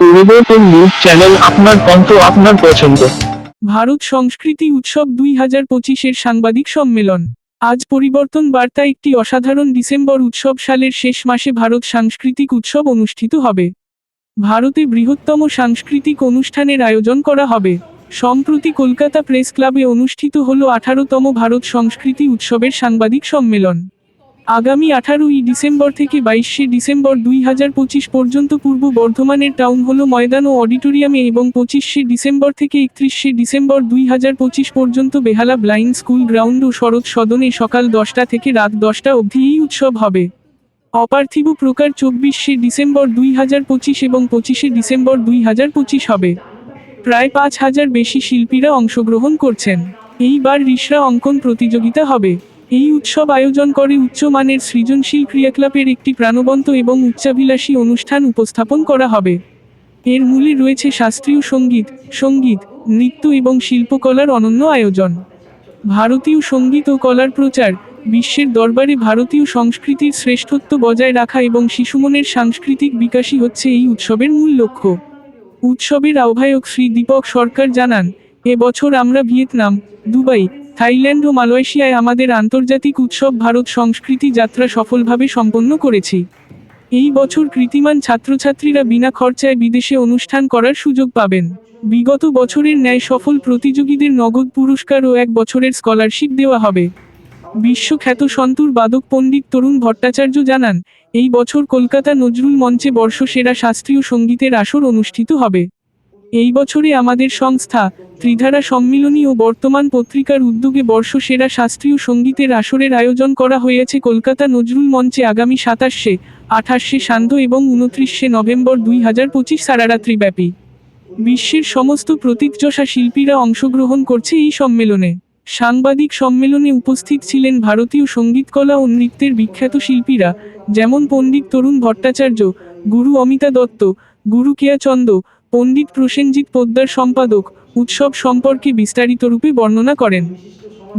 পরিবর্তন news channel আপনার আপনার পছন্দ। ভারত সংস্কৃতি উৎসব দুই হাজার পঁচিশের সাংবাদিক সম্মেলন। আজ পরিবর্তন বার্তা একটি অসাধারণ ডিসেম্বর উৎসব সালের শেষ মাসে ভারত সাংস্কৃতিক উৎসব অনুষ্ঠিত হবে। ভারতে বৃহত্তম সাংস্কৃতিক অনুষ্ঠানের আয়োজন করা হবে। সম্প্রতি কলকাতা প্রেস ক্লাবে অনুষ্ঠিত হল আঠারোতম ভারত সংস্কৃতি উৎসবের সাংবাদিক সম্মেলন। আগামী আঠারোই ডিসেম্বর থেকে বাইশে ডিসেম্বর দুই হাজার পঁচিশ পর্যন্ত পূর্ব বর্ধমানের টাউন হল ময়দান ও অডিটোরিয়ামে এবং পঁচিশে ডিসেম্বর থেকে একত্রিশে ডিসেম্বর দুই হাজার পঁচিশ পর্যন্ত বেহালা ব্লাইন্ড স্কুল গ্রাউন্ড ও শরৎ সদনে সকাল দশটা থেকে রাত দশটা অবধি এই উৎসব হবে। অপার্থিব প্রকার চব্বিশে ডিসেম্বর দুই হাজার পঁচিশ এবং পঁচিশে ডিসেম্বর দুই হাজার পঁচিশ হবে। প্রায় পাঁচ হাজার বেশি শিল্পীরা অংশগ্রহণ করছেন। এইবার রিসরা অঙ্কন প্রতিযোগিতা হবে। এই উৎসব আয়োজন করে উচ্চমানের সৃজনশীল ক্রিয়াকলাপের একটি প্রাণবন্ত এবং উচ্চাভিলাষী অনুষ্ঠান উপস্থাপন করা হবে। এর মূলে রয়েছে শাস্ত্রীয় সংগীত সংগীত, নৃত্য এবং শিল্পকলার অনন্য আয়োজন। ভারতীয় সংগীত ও কলার প্রচার, বিশ্বের দরবারে ভারতীয় সংস্কৃতির শ্রেষ্ঠত্ব বজায় রাখা এবং শিশুমনের সাংস্কৃতিক বিকাশই হচ্ছে এই উৎসবের মূল লক্ষ্য। উৎসবের আহ্বায়ক শ্রী দীপক সরকার জানান, এ বছর আমরা ভিয়েতনাম, দুবাই থাইল্যান্ড ও মালয়েশিয়ায় আমাদের আন্তর্জাতিক উৎসব ভারত সংস্কৃতি যাত্রা সফলভাবে সম্পন্ন করেছি। এই বছর কৃতিমান ছাত্রছাত্রীরা বিনা খরচায় বিদেশে অনুষ্ঠান করার সুযোগ পাবেন। বিগত বছরের ন্যায় সফল প্রতিযোগীদের নগদ পুরস্কার ও এক বছরের স্কলারশিপ দেওয়া হবে। বিশ্বখ্যাত সন্তুর বাদক পণ্ডিত তরুণ ভট্টাচার্য জানান, এই বছর কলকাতা নজরুল মঞ্চে বর্ষসেরা শাস্ত্রীয় সঙ্গীতের আসর অনুষ্ঠিত হবে। এই বছরে আমাদের সংস্থা, ত্রিধারা সম্মিলনী ও বর্তমান পত্রিকার উদ্যোগে বর্ষসেরা শাস্ত্রীয় সঙ্গীতের আসরের আয়োজন করা হয়েছে কলকাতা নজরুল মঞ্চে আগামী সাতাশে, আঠাশে সান্ধ্য এবং উনত্রিশে নভেম্বর দুই হাজার পঁচিশ সারারাত্রিব্যাপী বিশ্বের সমস্ত প্রতীকযশা শিল্পীরা অংশগ্রহণ করছে এই সম্মেলনে। সাংবাদিক সম্মেলনে উপস্থিত ছিলেন ভারতীয় সঙ্গীতকলা ও নৃত্যের বিখ্যাত শিল্পীরা, যেমন পণ্ডিত তরুণ ভট্টাচার্য, গুরু অমিতা দত্ত, গুরু কেয়াচন্দ পণ্ডিত প্রসেনজিৎ পোদ্দার সম্পাদক উৎসব সম্পর্কে বিস্তারিত রূপে বর্ণনা করেন।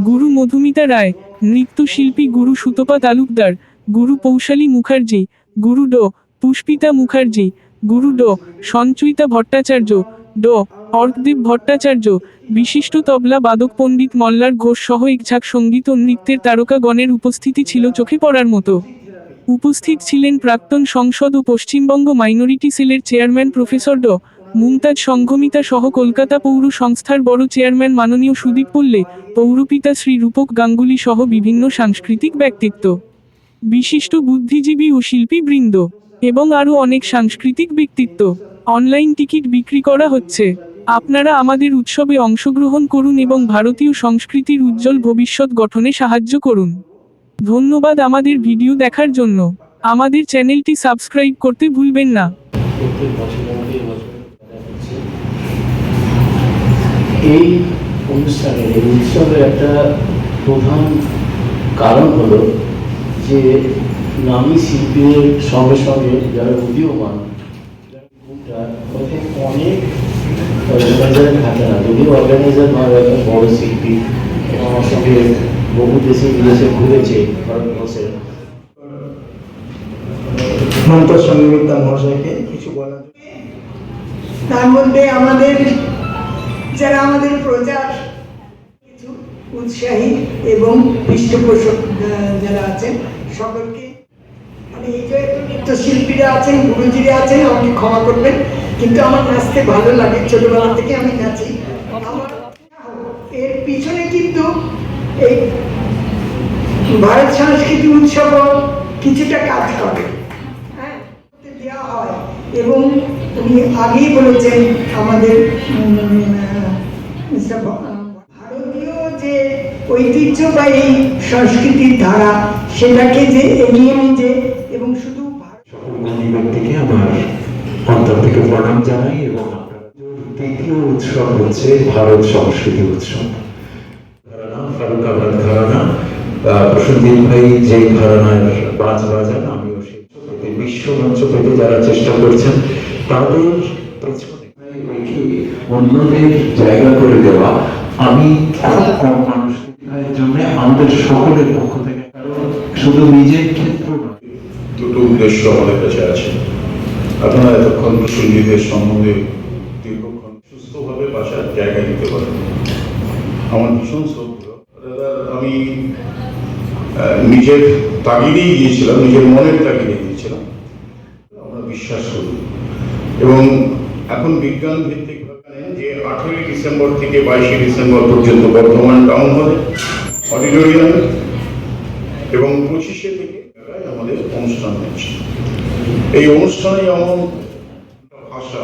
গুরু মধুমিতা রায়, নৃত্যশিল্পী গুরু সুতপা তালুকদার, গুরু পৌশালী মুখার্জি, গুরু ড. পুষ্পিতা মুখার্জি, গুরু ড. সঞ্চয়িতা ভট্টাচার্য, ড. অর্কদেব ভট্টাচার্য, বিশিষ্ট তবলা বাদক পণ্ডিত মল্লার ঘোষ সহ একঝাঁক সংগীত ও নৃত্যের তারকাগণের উপস্থিতি ছিল চোখে পড়ার মতো। উপস্থিত ছিলেন প্রাক্তন সংসদ ও পশ্চিমবঙ্গ মাইনরিটি সেলের চেয়ারম্যান প্রফেসর ড. মুমতাজ সংঘমিতা সহ কলকাতা পৌর সংস্থার বড় চেয়ারম্যান মাননীয় সুদীপ পল্লে পৌরপিতা শ্রী রূপক গাঙ্গুলি সহ বিভিন্ন সাংস্কৃতিক ব্যক্তিত্ব, বিশিষ্ট বুদ্ধিজীবী ও শিল্পী বৃন্দ এবং আরও অনেক সাংস্কৃতিক ব্যক্তিত্ব। অনলাইন টিকিট বিক্রি করা হচ্ছে। আপনারা আমাদের উৎসবে অংশগ্রহণ করুন এবং ভারতীয় সংস্কৃতির উজ্জ্বল ভবিষ্যৎ গঠনে সাহায্য করুন। ধন্যবাদ আমাদের ভিডিও দেখার জন্য। আমাদের চ্যানেলটি সাবস্ক্রাইব করতে ভুলবেন না। এই অনুষ্ঠানে এই উৎসবের একটা প্রধান কারণ হলো যে নামী শিল্পীদের সঙ্গে সঙ্গে যারা উদীয়মান অনেক অর্গানাইজার থাকে না। যদিও অর্গানাইজার নয় একটা বড় শিল্পী এবং আমার সঙ্গে বহু দেশে বিদেশে ঘুরেছে ভারতবর্ষের মমতা সঙ্গীতা মহাশয়কে কিছু বলার। তার মধ্যে আমাদের যারা আমাদের প্রচার কিছু উৎসাহী এবং পৃষ্ঠপোষক যারা আছেন, সকলকে মানে এই যে নৃত্যশিল্পীরা আছেন, গুরুজিরা আছেন, আমাকে ক্ষমা করবেন। কিন্তু আমার নাচতে ভালো লাগে, ছোটবেলা থেকে আমি নাচি। এর পিছনে কিন্তু এই ভারত সংস্কৃতি উৎসব কিছুটা কাজ করে। হ্যাঁ দেওয়া হয়। এবং উনি আগেই বলেছেন আমাদের ভারতীয় যে ঐতিহ্য বা এই সংস্কৃতির ধারা, সেটাকে যে এগিয়ে এবং শুধু আমার অন্তর থেকে প্রণাম জানাই এবং দ্বিতীয় উৎসব হচ্ছে ভারত সংস্কৃতি উৎসব। ফারুক ঘরানা ভাই যেই ঘরানার বাজ বাজান, আমিও সেই বিশ্ব মঞ্চ পেতে যারা চেষ্টা করছেন, তাদের অন্যদের জায়গা করে দেওয়া। আমি জন্য আমাদের সকলের পক্ষ থেকে, কারণ শুধু নিজের ক্ষেত্র দুটো উদ্দেশ্য আমাদের কাছে আছে। আপনারা এতক্ষণ সঙ্গীতের সম্বন্ধে দীর্ঘক্ষণ সুস্থভাবে বাসার জায়গা দিতে পারেন। আমার ভীষণ দাদা, আমি নিজের তাগিদেই গিয়েছিলাম, নিজের মনের তাগিদে গিয়েছিলাম আমরা বিশ্বাস করি এবং এখন বিজ্ঞান ভিত্তিক জানেন যে আঠেরোই ডিসেম্বর থেকে ডিসেম্বর পর্যন্ত বর্ধমান টাউন হলে অডিটোরিয়ামে এবং পঁচিশে থেকে আমাদের অনুষ্ঠান হচ্ছে। এই অনুষ্ঠানে এমন ভাষা,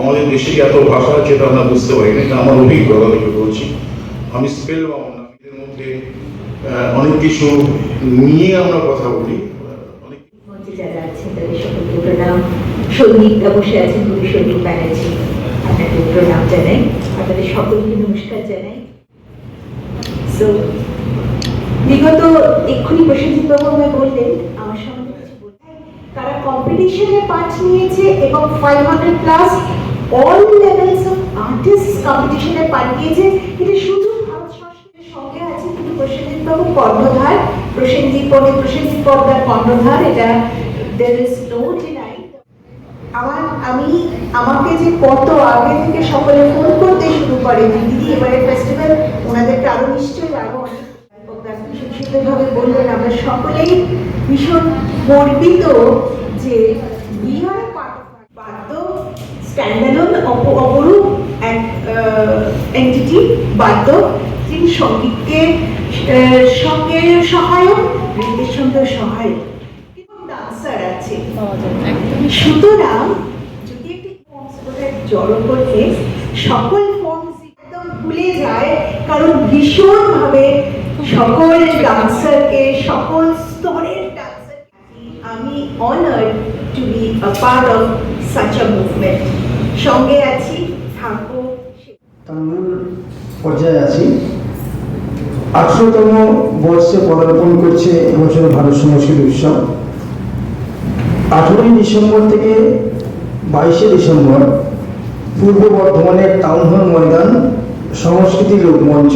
আমাদের দেশে এত ভাষা আছে এটা আমরা বুঝতে পারি না আমার অভিজ্ঞতা থেকে বলছি। আমি স্পেল বাউন্ড এদের মধ্যে অনেক কিছু নিয়ে আমরা কথা বলি। যারা বসে আছেন কবি সংগীত ব্যানার্জি। আপনাকে প্রণাম জানাই। আপনাদের সকলকে নমস্কার জানাই। সো বিগত এক্ষুনি প্রসেনজিৎ বাবু বললেন, আমার সম্বন্ধে কিছু বলতে তারা কম্পিটিশনে নিয়েছে এবং five hundred plus all levels of artist কম্পিটিশনে এটা শুধু সঙ্গে আছে কিন্তু প্রসেনজিৎ বাবু কর্ণধার, প্রসেনজিৎ পদে প্রসেনজিৎ পর্দার কর্ণধার। এটা দের ইজ নো আমার, আমি, আমাকে যে কত আগে থেকে সকলে ফোন করতে শুরু করে, দিদি এবারে ফেস্টিভ্যাল ওনাদেরকে আরও নিশ্চয়ই আরও বললেন। আমরা সকলেই ভীষণ গর্বিত যে অপরূপ এক এন্টিটি বাদ্য সঙ্গীতকে সঙ্গে সহায়ক সঙ্গে সহায়ক। আছে সুতরাং যদি একটি ফর্মস জড়ো করতে সকল ফর্মস একদম ভুলে যায় কারণ ভীষণভাবে সকল ডান্সারকে সকল স্তরের ডান্সার আমি honoured to be a part of such a movement সঙ্গে আছি তার মূল পর্যায়ে আছি। আঠেরোতম বর্ষে পদার্পণ করছে এবছর ভারত সংস্কৃতি উৎসব। আঠেরোই ডিসেম্বর থেকে বাইশে ডিসেম্বর পূর্ব বর্ধমানের টাউন হল ময়দান সংস্কৃতি লোকমঞ্চ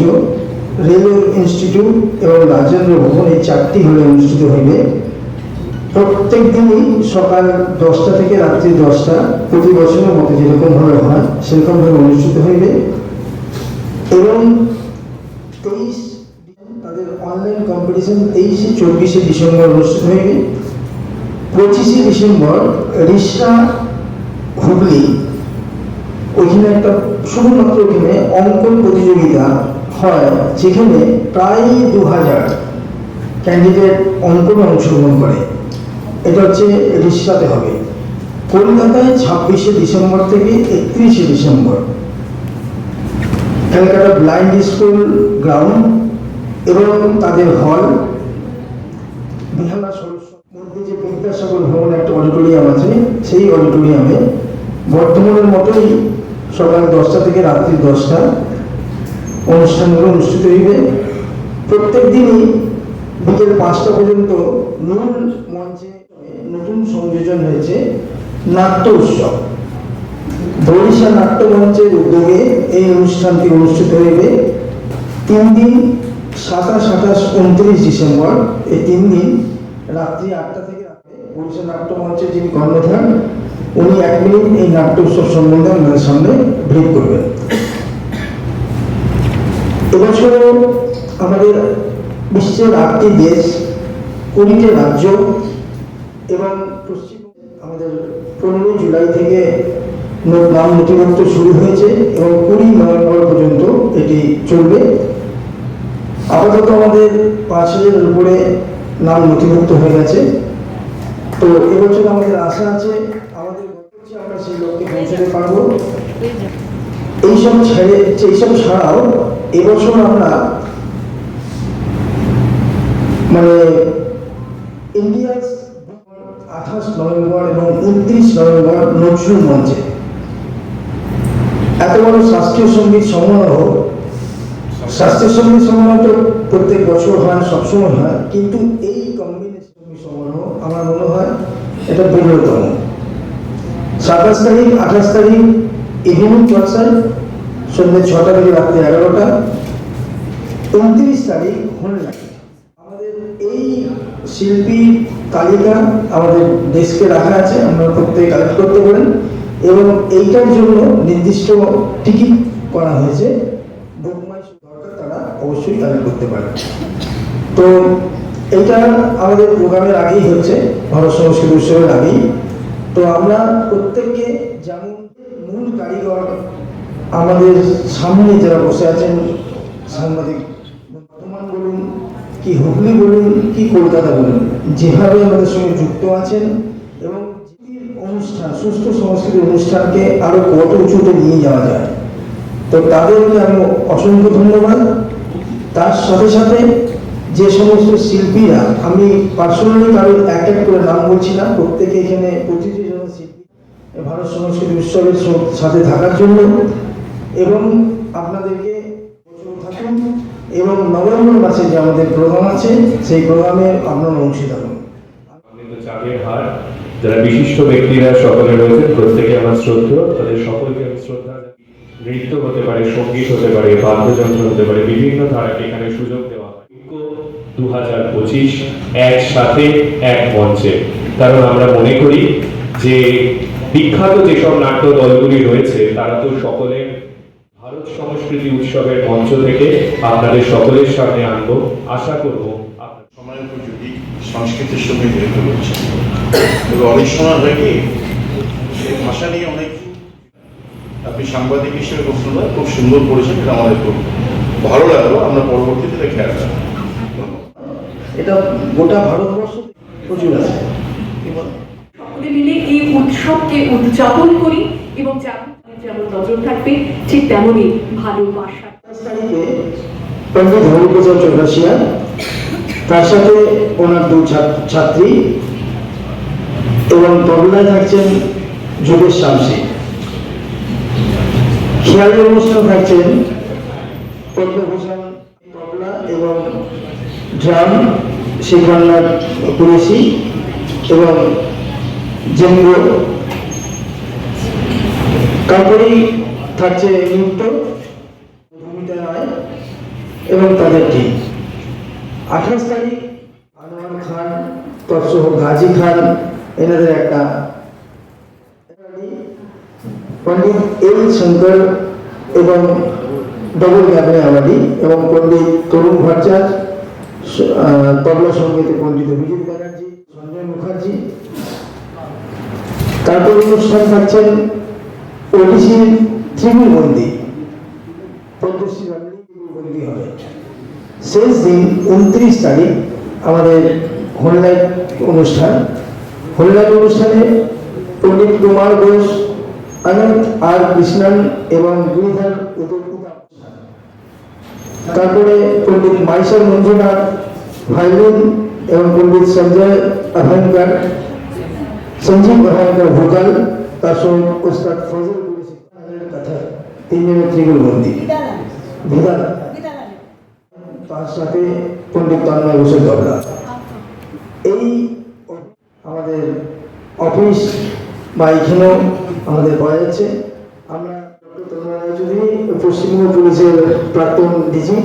রেলওয়ে ইনস্টিটিউট এবং রাজেন্দ্র ভবন এই চারটি হলে অনুষ্ঠিত হইবে। প্রত্যেক দিনই সকাল দশটা থেকে রাত্রি দশটা প্রতি বছরের মতো যেরকমভাবে হয় সেরকমভাবে অনুষ্ঠিত হইবে। এবং তেইশ তাদের অনলাইন কম্পিটিশন তেইশে চব্বিশে ডিসেম্বর অনুষ্ঠিত হইবে। পঁচিশে ডিসেম্বর রিসরা হুগলি, ওইখানে একটা শুধুমাত্র ওখানে অঙ্কন প্রতিযোগিতা হয়, যেখানে প্রায় দু হাজার ক্যান্ডিডেট অঙ্কনে অংশগ্রহণ করে। এটা হচ্ছে রিসরাতে হবে। কলকাতায় ছাব্বিশে ডিসেম্বর থেকে একত্রিশে December. Calcutta blind school ground এবং তাদের হল, বিহালা বিদ্যাসাগর ভবন একটা অডিটোরিয়াম আছে, সেই অডিটোরিয়ামে বর্তমানের মতোই সকাল দশটা থেকে রাত্রি দশটা অনুষ্ঠানগুলো অনুষ্ঠিত হইবে। প্রত্যেক দিনই বিকেল পাঁচটা পর্যন্ত মূল মঞ্চে নতুন সংযোজন হয়েছে নাট্য উৎসব। বরিশা নাট্য মঞ্চের উদ্যোগে এই অনুষ্ঠানটি অনুষ্ঠিত হইবে। তিন দিন, সাতাশ, আঠাশ, উনত্রিশ ডিসেম্বর, এই তিন দিন রাত্রি আটটা থেকে রাতে বরিশা নাট্য মঞ্চের যিনি কর্ণধার, উনি এক মিনিট এই নাট্য উৎসব সম্বন্ধে আমাদের সামনে ব্রিফ করবেন। এবছর আমাদের বিশ্বের আটটি দেশ, কুড়িটি রাজ্য এবং পশ্চিম আমাদের পনেরোই জুলাই থেকে নাম নথিভুক্ত শুরু হয়েছে এবং কুড়ি নভেম্বর পর্যন্ত এটি চলবে। আপাতত আমাদের পাঁচ হাজারের উপরে নাম নথিভুক্ত হয়ে গেছে। তো এবছর আমাদের আশা আছে, আমাদের আমরা সেই লক্ষ্যে পৌঁছাতে পারব। এইসব ছেড়ে এইসব ছাড়াও এবছর আমরা মানে ইন্ডিয়াস আঠাশ নভেম্বর এবং উনত্রিশ নভেম্বর নজরুল মঞ্চে। এত বড় শাস্ত্রীয় সংগীত সমারোহ, শাস্ত্রীয় সংগীত সমারোহ তো প্রত্যেক বছর হয়, সবসময় হয়, কিন্তু এই কম্বিনেশন সমারোহ আমার এটা বিরলতম সাতাশ তারিখ, আঠাশ তারিখ ইভিনিং কনসার্ট সন্ধ্যে ছটা থেকে রাত্রি এগারোটা। উনত্রিশ তারিখ হল আমাদের এই শিল্পী তালিকা আমাদের ডেস্কে রাখা আছে, আপনারা প্রত্যেকে কালেক্ট করতে পারেন। এবং এইটার জন্য নির্দিষ্ট টিকিট করা হয়েছে। দরকার, তারা অবশ্যই কালেক্ট করতে পারেন তো এইটা আমাদের প্রোগ্রামের আগেই হচ্ছে, ভারত সংস্কৃত উৎসবের আগেই। তো আমরা প্রত্যেককে যেমন মূল কারিগর, আমাদের সামনে যারা বসে আছেন, সাংবাদিক, বর্তমান বলুন, কি হুগলি বলুন, কি কলকাতা বলুন, যেভাবে আমাদের সঙ্গে যুক্ত আছেন এবং অনুষ্ঠান, সুস্থ সংস্কৃতির অনুষ্ঠানকে আরও কত উঁচুতে নিয়ে যাওয়া যায়। তো তাদেরকে আমি অসংখ্য ধন্যবাদ। তার সাথে সাথে যে সমস্ত শিল্পীরা, আমি পার্সোনালি কারও এক এক করে নাম বলছি না, প্রত্যেকে এখানে প্রতিটি জন শিল্পী ভারত সংস্কৃতি উৎসবের সাথে থাকার জন্য। এবং আপনাদেরকে থাকুন, এবং নভেম্বর মাসে যে আমাদের প্রোগ্রাম আছে, সেই প্রোগ্রামে আপনারা অংশীদার হার। যারা বিশিষ্ট ব্যক্তিরা সকলে রয়েছেন প্রত্যেকে আমার শ্রদ্ধেয় তাদের সকলকে আমি শ্রদ্ধা নৃত্য হতে পারে, সংগীত হতে পারে, বাদ্যযন্ত্র হতে পারে, বিভিন্ন ধারাকে এখানে সুযোগ দু হাজার পঁচিশ একসাথে এক মঞ্চে। কারণ আমরা মনে করি যে বিখ্যাত যেসব নাট্য দলগুলি রয়েছে, তারা তো সকলে ভারত সংস্কৃতি উৎসবের মঞ্চ থেকে আপনাদের সকলের সামনে আনব। আশা করব আপনারা উপযোগী সংস্কৃতির সঙ্গে জড়িত অনেক সময় হয় কি ভাষা নিয়ে অনেক আপনি সাংবাদিক হিসেবে প্রশ্নটা খুব সুন্দর করেছেন আমাদের ভালো লাগল, আমরা পরবর্তীতে খেয়াল রাখব এটা গোটা ভারতবর্ষ প্রচুর আছে। সকলে মিলে এই উৎসবকে উদযাপন করি এবং যেমন নজর থাকবে ঠিক তেমনই ভালোবাসা সাতাশ তারিখে পণ্ডিত হরিপ্রসাদ চৌরাশিয়া তার সাথে ওনার দু ছাত্রী এবং তবলায় থাকছেন যোগেশ শামসি। খেয়ালের অনুষ্ঠান থাকছেন পদ্মভূষণ তবলা এবং ড্রাম শ্রীকন্যার কুরেশি এবং জেঙ্গ তারপরেই থাকছে নৃত্য ভূমিকা রায় এবং তাদের টিম। আঠাশ তারিখ আনোয়ার খান তৎসহ গাজী খান, এনাদের একটা পণ্ডিত এল শঙ্কর এবং ডবল ক্যাবিনে আওয়ার্ডি এবং পণ্ডিত তরুণ ভট্টাচার্য। তবলা সঙ্গীতে পণ্ডিত অভিজিৎ ব্যানার্জি সঞ্জয় মুখার্জি। তারপর অনুষ্ঠান থাকছেন ওডিসির ত্রিপুর বন্দি। পদ্মশ্রী বন্দি হবে শেষ দিন উনত্রিশ তারিখ আমাদের হোলনাইট অনুষ্ঠান। হোলনাইট অনুষ্ঠানে পণ্ডিত কুমার ঘোষ, অনন্ত আর কৃষ্ণন এবং গিরিধর উদয়পুরা তারপরে পণ্ডিত মাইসর মঞ্জুনাথ ভাইলিন এবং পণ্ডিত সঞ্জয় সঞ্জীব অভয়ঙ্কর ভোকাল তার সঙ্গে ওস্তাদ ফজল কথা। তিনজনের ত্রিগুণ বন্দি তার সাথে পণ্ডিত তন্ময় বসে তবলা এই আমাদের অফিস বা এখানেও আমাদের পাওয়া যাচ্ছে, আমরা পশ্চিমবঙ্গ পুলিশের প্রাক্তন ডিজি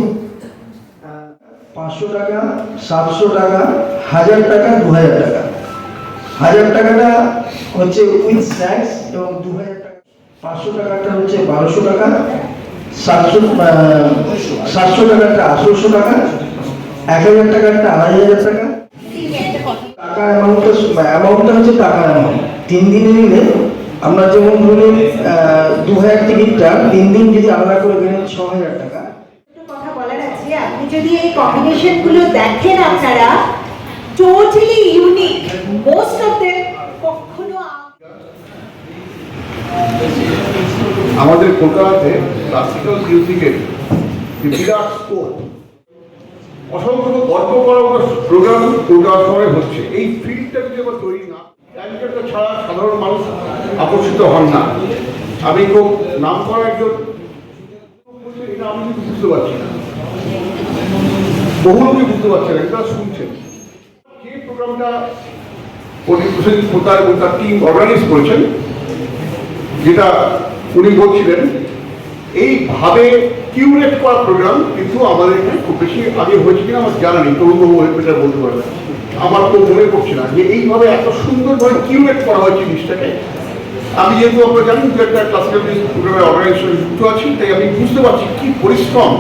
পাঁচশো টাকা, সাতশো টাকা, হাজার টাকা দু হাজার টাকা। হাজার টাকাটা হচ্ছে উইথ স্ন্যাক্স এবং দু হাজার টাকা। পাঁচশো টাকাটা হচ্ছে বারোশো টাকা, সাতশো সাতশো টাকাটা আঠারোশো টাকা এক হাজার টাকাটা আড়াই হাজার টাকা টাকার অ্যামাউন্টটা অ্যামাউন্টটা হচ্ছে টাকার অ্যামাউন্ট তিন দিনে নিলে আমরা যেমন ধরুন দু হাজার টিকিটটা তিন দিন যদি আলাদা করে গেলেন ছ হাজার টাকা। বলার আপনি যদি এই কম্বিনেশনগুলো দেখেন আপনারা totally unique most of them কখনো আমাদের কলকাতাতে ক্লাসিক্যাল মিউজিকের বিরাট স্কোর অসংখ্য গল্প করা প্রোগ্রাম কলকাতা শহরে হচ্ছে। এই ফিল্ডটা যদি আবার তৈরি না ক্যারিকারটা ছাড়া সাধারণ মানুষ আকর্ষিত হন না। আমি খুব নাম করা একজন এটা আমি বুঝতে পারছি না। বহু লোকই বুঝতে পারছে না শুনছেন। যে প্রোগ্রামটা প্রসেনজিৎ পোতার তার টিম অর্গানাইজ করেছেন, যেটা উনি বলছিলেন, এইভাবে কিউরেট করা প্রোগ্রাম কিন্তু আমাদের এখানে খুব বেশি আগে হয়েছে কিনা আমার জানা নেই, তরুণবাবু এটা বলতে পারবেন। আমার তো মনে পড়ছে না যে এইভাবে এত সুন্দরভাবে কিউরেট করা হয় জিনিসটাকে আমি যেহেতু আপনারা জানেন যে একটা ক্লাসিক্যাল মিউজিক প্রোগ্রামের অর্গানাইজেশনে যুক্ত আছি, তাই আমি বুঝতে পারছি কি পরিশ্রম,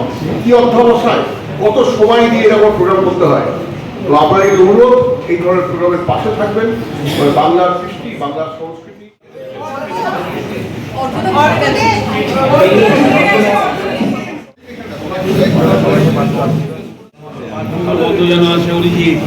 কি অধ্যবসায়, কত সময় দিয়ে এরকম প্রোগ্রাম করতে হয়। তো আপনার এই অনুরোধ, এই ধরনের প্রোগ্রামের পাশে থাকবেন। বাংলার কৃষ্টি বাংলার সংস্কৃতি। অরিজিৎ।